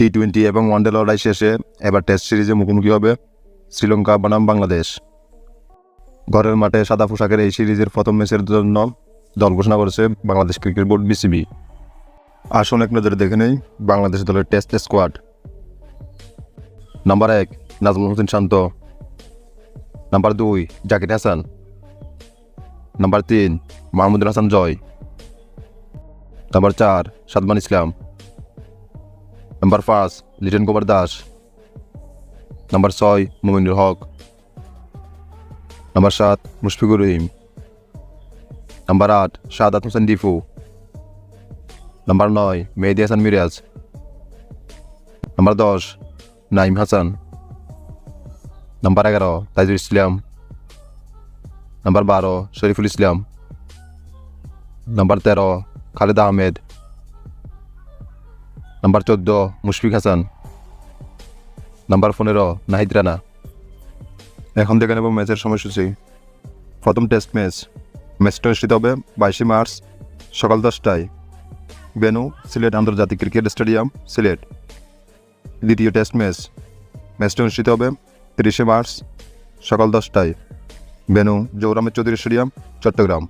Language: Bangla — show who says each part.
Speaker 1: টি টোয়েন্টি এবং ওয়ানডে লড়াই শেষে এবার টেস্ট সিরিজে মুখোমুখি হবে শ্রীলঙ্কা, বনাম বাংলাদেশ। ঘরের মাঠে সাদা পোশাকের এই সিরিজের প্রথম ম্যাচের জন্য দল ঘোষণা করেছে বাংলাদেশ ক্রিকেট বোর্ড বিসিবি। আসুন এক নজরে দেখে নেই বাংলাদেশ দলের টেস্ট স্কোয়াড নাম্বার এক, নাজমুল হোসেন শান্ত। নাম্বার দুই, জাকির হাসান। নাম্বার তিন, মাহমুদুল হাসান জয়। নাম্বার চার, সাদমান ইসলাম। নাম্বার পাঁচ লিটন কুমার দাস নাম্বার ছয় মোমিনুল হক নাম্বার সাত মুশফিকুর রহিম নাম্বার আট শাহাদাত হোসেন ডিফু নাম্বার নয় মেহেদি হাসান মিরাজ নাম্বার দশ নাইম হাসান নাম্বার এগারো তাইজুল ইসলাম নাম্বার বারো শরীফুল ইসলাম নাম্বার তেরো খালেদ আহমেদ নাম্বার চোদ্দ, মুশফিক হাসান। নাম্বার পনেরো, নাহিদ রানা। এখন দেখে নেব ম্যাচের সময়সূচি। প্রথম টেস্ট ম্যাচ ম্যাচটা অনুষ্ঠিত হবে বাইশে মার্চ সকাল দশটায়। বেনু সিলেট আন্তর্জাতিক ক্রিকেট স্টেডিয়াম, সিলেট। দ্বিতীয় টেস্ট ম্যাচ ম্যাচটা অনুষ্ঠিত হবে তিরিশে মার্চ সকাল দশটায়। বেনু জৌরামের চৌধুরী স্টেডিয়াম, চট্টগ্রাম।